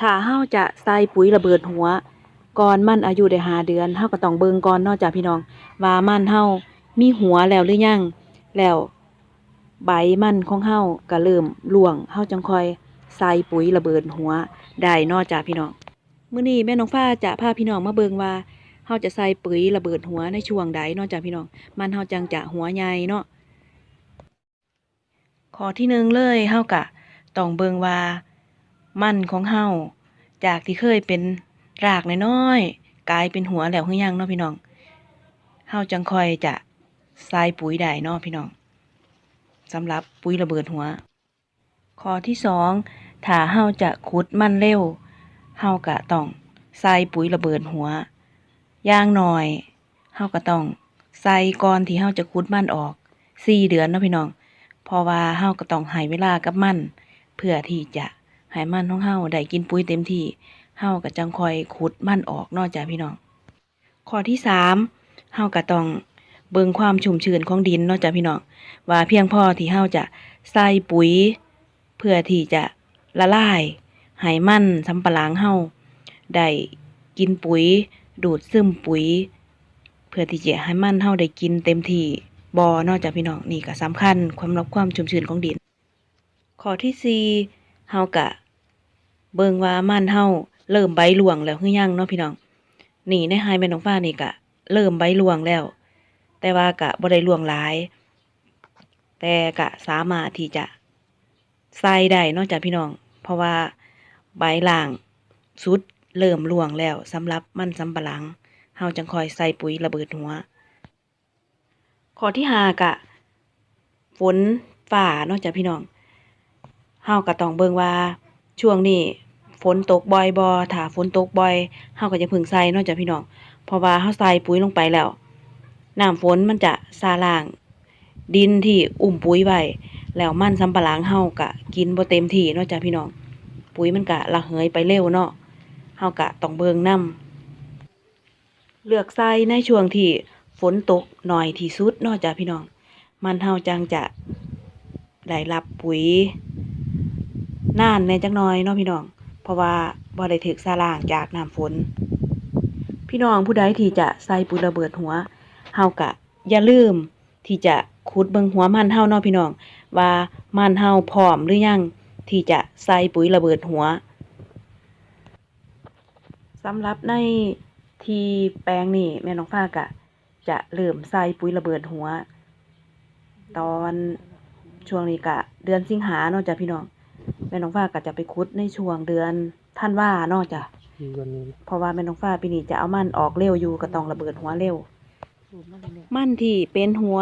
ถ้าเฮาจะใส่ปุ๋ยระเบิดหัว ก่อนมันอายุได้หาเดือนเฮาก็ต้องเบิ่งก่อนเนาะจ้ะพี่น้อง ว่ามันเฮามีหัวแล้วหรือยังแล้วใบมันของเฮาก็เริ่มร่วงเฮาจังค่อยใส่ปุ๋ยระเบิดหัวได้เนาะจ้ะพี่น้องมื้อนี้แม่น้องฟ้าจะพาพี่น้องมาเบิ่งว่าเฮาจะใส่ปุ๋ยระเบิดหัวในช่วงใดเนาะจ้ะพี่น้อง มันเฮาจังจะหัวใหญ่เนาะข้อที่หนึ่งเลยเฮากะต้องเบิ่งว่า มันของเฮาจากที่เคยเป็นรากน้อยๆกลายเป็นหัวแล้วหรือยังเนาะพี่น้องเฮาจังคอยจะใส่ปุ๋ยได้เนาะพี่น้องสำหรับปุ๋ยระเบิดหัว ข้อที่สองถ้าเฮาจะขุดมันเร็วเฮาก็ต้องใส่ปุ๋ยระเบิดหัวย่างหน้อยเฮาก็ต้องใส่ก่อนที่เฮาจะขุดมันออกสี่เดือนเนาะพี่น้อง เพราะว่าเฮาก็ต้องให้เวลากับมัน เพื่อที่จะ ให้มันของเฮาได้กินปุ๋ยเต็มที่เฮาก็จังคอยขุดมันออกนอกจากพี่น้อง ข้อที่สามเฮาก็ต้องเบิ่งความชุ่มชื้นของดินนอกจากพี่น้อง ว่าเพียงพอที่เฮาจะใส่ปุ๋ย เพื่อที่จะละลายให้มันสำปะหลังเฮาได้กินปุ๋ย ดูดซึมปุ๋ย เพื่อที่จะให้มันเฮาได้กินเต็มที่บ่นอกจากพี่น้องนี่ก็สำคัญความรับความชุ่มชื้นของดิน ข้อที่สี่เฮากะ เบิ่งว่ามันเฮาเริ่มใบหลวงแล้วหรือยังเนาะพี่น้องนี่ในไฮแม่น้องฟ้านี่กะ เริ่มใบหลวงแล้ว แต่ว่ากะบ่ได้หลวงหลาย แต่กะสามารถที่จะใส่ได้นอกจากพี่น้อง เพราะว่าใบล่างสุดเริ่มหลวงแล้วสำหรับมันสำปะหลังเฮาจังคอยใส่ปุ๋ยระเบิดหัว ข้อที่หากะ ฝนฝ่านอกจากพี่น้องเฮาก็ต้องเบิ่งว่าช่วงนี้ ฝนตกบ่อยบ่ถ้าฝนตกบ่อยเฮาก็จะพึ่งใส่เนอกจากพี่น้อง เพราะว่าเฮาใส่ปุ๋ยลงไปแล้ว น้ำฝนมันจะซาล้าง ดินที่อุ้มปุ๋ยไว้แล้วมันสำปะหลังเฮาก็กินบ่เต็มที่เนอกจากพี่น้อง ปุ๋ยมันก็ระเหยไปเร็วเนาะเฮาก็ต้องเบิ่งนํเลือกใส่ในช่วงที่ฝนตกหน่อยที่สุดเนอกจากพี่น้อง มันเฮาจังจะได้รับปุ๋ยนานแหน่จักหน่อยเนาะพี่น้อง เพราะว่าบ่ได้ถึกสาล่างจากน้ำฝน พี่น้องผู้ใดที่จะใส่ปุ๋ยระเบิดหัวเฮากะ อย่าลืมที่จะขุดเบิงหัวมันเฮาเนาะพี่น้อง ว่ามันเฮาพร้อมหรือยังที่จะใส่ปุ๋ยระเบิดหัวสำหรับในที่แปลงนี่แม่น้องฟ้ากะ จะเริ่มใส่ปุ๋ยระเบิดหัว ตอนช่วงนี้กะ เดือนสิงหาเนาะจ้ะพี่น้อง แม่น้องฟ้าก็จะไปคุดในช่วงเดือนท่านว่าเนาะจ้ะดีกว่านี้เพราะว่าแม่น้องฟ้าปีนี้จะเอามันออกเร็วอยู่ก็ต้องระเบิดหัวเร็ว มันที่เป็นหัว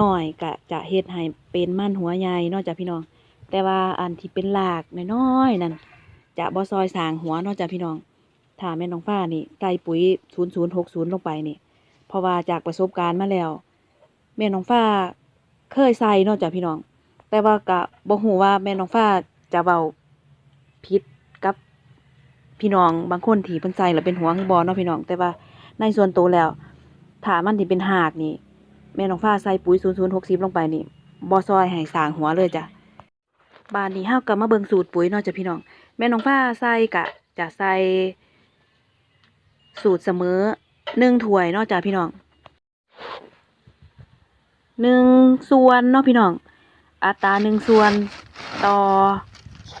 น้อยก็จะเฮ็ดให้เป็นมันหัวใหญ่เนาะจ้ะพี่น้อง แต่ว่าอันที่เป็นรากน้อยๆนั่นจะบ่ซอยสร้างหัวเนาะจ้ะพี่น้อง ถ้าแม่น้องฟ้านี่ใส่ปุ๋ย 0060 ลงไปนี่ เพราะว่าจากประสบการณ์มาแล้ว แม่น้องฟ้าเคยใส่เนาะจ้ะพี่น้อง แต่ว่าก็บ่ฮู้ว่าแม่น้องฟ้า จะเว้าผิดกับพี่น้องบางคนที่เพิ่นใส่แล้วเป็นหัวคือบ่เนาะพี่น้อง แต่ว่าในส่วนตัวแล้วถ้ามันที่เป็นหากนี่ แม่น้องฟ้าใส่ปุ๋ย0060ลงไปนี่บ่ซอยให้สางหัวเลยจ้ะบานนี้เฮาก็มาเบิงสูตรปุ๋ยเนาะจ้ะพี่น้อง แม่น้องฟ้าใส่ก็จะใส่สูตรเสมอหนึ่งถ้วยเนาะจ้ะพี่น้องหนึ่งส่วนเนาะพี่น้อง อัตราหนึ่งส่วนต่อ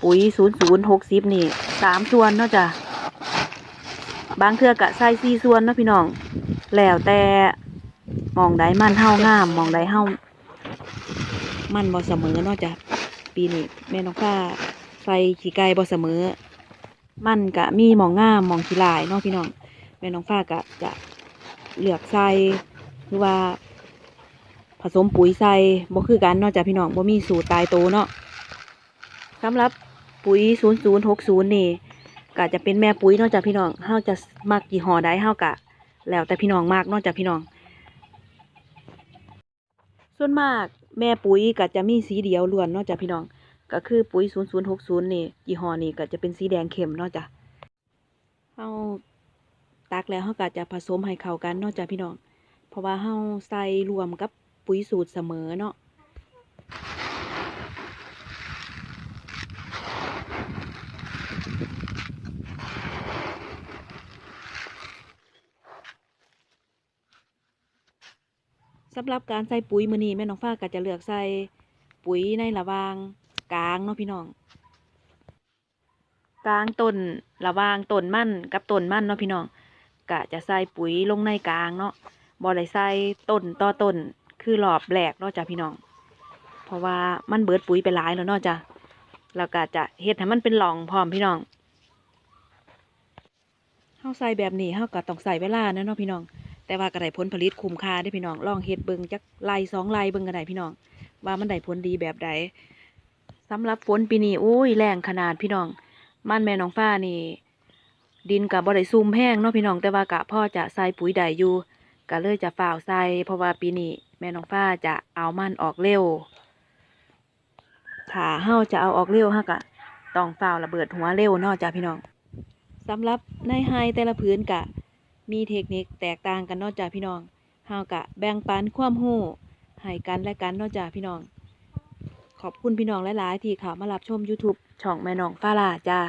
ปุ๋ยศูนย์ศูนย์หกสิบนี่สามส่วนเนาะจ้ะบางเทื่อกะใส่สี่ส่วนเนาะพี่น้อง แล้วแต่มองใดมันเฮางามมองใดเฮามันบ่เสมอเนาะจ้ะปีนี้แม่น้องฟ้าใส่ขี้ไก่บ่เสมอ มันกะมีมองงามมองขี้ลายเนาะพี่น้องแม่น้องฟ้ากะจะเลือกใส่หรือว่า ผสมปุ๋ยใส่บ่คือกันเนาะจ้ะพี่น้องบ่มีสูตรตายโตเนาะสำหรับ ปุ๋ย 0060 นี่ก็จะเป็นแม่ปุ๋ยนาะจ้ะพี่น้องเฮาจะมักยี่ห้อใดเฮากะ แล้วแต่พี่น้องมากนาะจ้ะพี่น้อง ส่วนมากแม่ปุ๋ยก็จะมีสีเดียวล้วนนาะจ้ะพี่น้อง ก็คือปุ๋ย 0060 นี่ยี่ห้อนี้ก็จะเป็นสีแดงเข้มนาะจ้ะเฮาตักแล้วเฮาก็จะผสมให้เข้ากันนาะจ้ะพี่น้อง เพราะว่าเฮาใส่รวมกับปุ๋ยสูตรเสมอเนาะ สำหรับการใส่ปุ๋ยมือนี้แม่น้องฟ้าก็จะเลือกใส่ปุ๋ยในระวางกลางเนาะพี่น้องกลางต้นระวางต้นมั่นกับต้นมั่นเนาะพี่น้องก็จะใส่ปุ๋ยลงในกลางเนาะบ่ได้ใส่ต้นต่อต้นคือรอบแรกเนาะจ้ะพี่น้อง เพราะว่ามันเบิดปุ๋ยไปหลายแล้วเนาะจ้ะแล้วก็จะเฮ็ดให้มันเป็นหลองพร้อมพี่น้องเฮาใส่แบบนี้เฮาก็ต้องใส่เวลาเนาะพี่น้อง แต่ว่าก็ได้ผลผลิตคุ้มค่าได้พี่น้องลองเฮ็ดเบิงจักไร่สองไร่เบิงก็ไดพี่น้อง ว่ามันได้ผลดีแบบใดสำหรับฝนปีนี้โอ้ยแรงขนาดพี่น้อง มันแม่น้องฟ้านี่ ดินกับบ่ได้ซุ่มแห้งเนาะพี่น้องแต่ว่ากะพ่อจะใส่ปุ๋ยได้อยู่ก็เลยจะฝ่าวใส่เพราะว่าปีนี้แม่น้องฟ้าจะเอามันออกเร็วถ้าเฮาจะเอาออกเร็วฮาก็ต้องฝ่าวระเบิดหัวเร็วเนาะจ้ะพี่น้องสำหรับในไฮแต่ละพื้นกะ มีเทคนิคแตกต่างกันนอกจากพี่น้องเฮากะแบ่งปันความรู้ให้กันและกันนอกจากพี่น้อง ขอบคุณพี่น้องหลาย ๆ ที่เข้ามารับชม YouTube ช่องแม่น้องฟ้าลาจ้า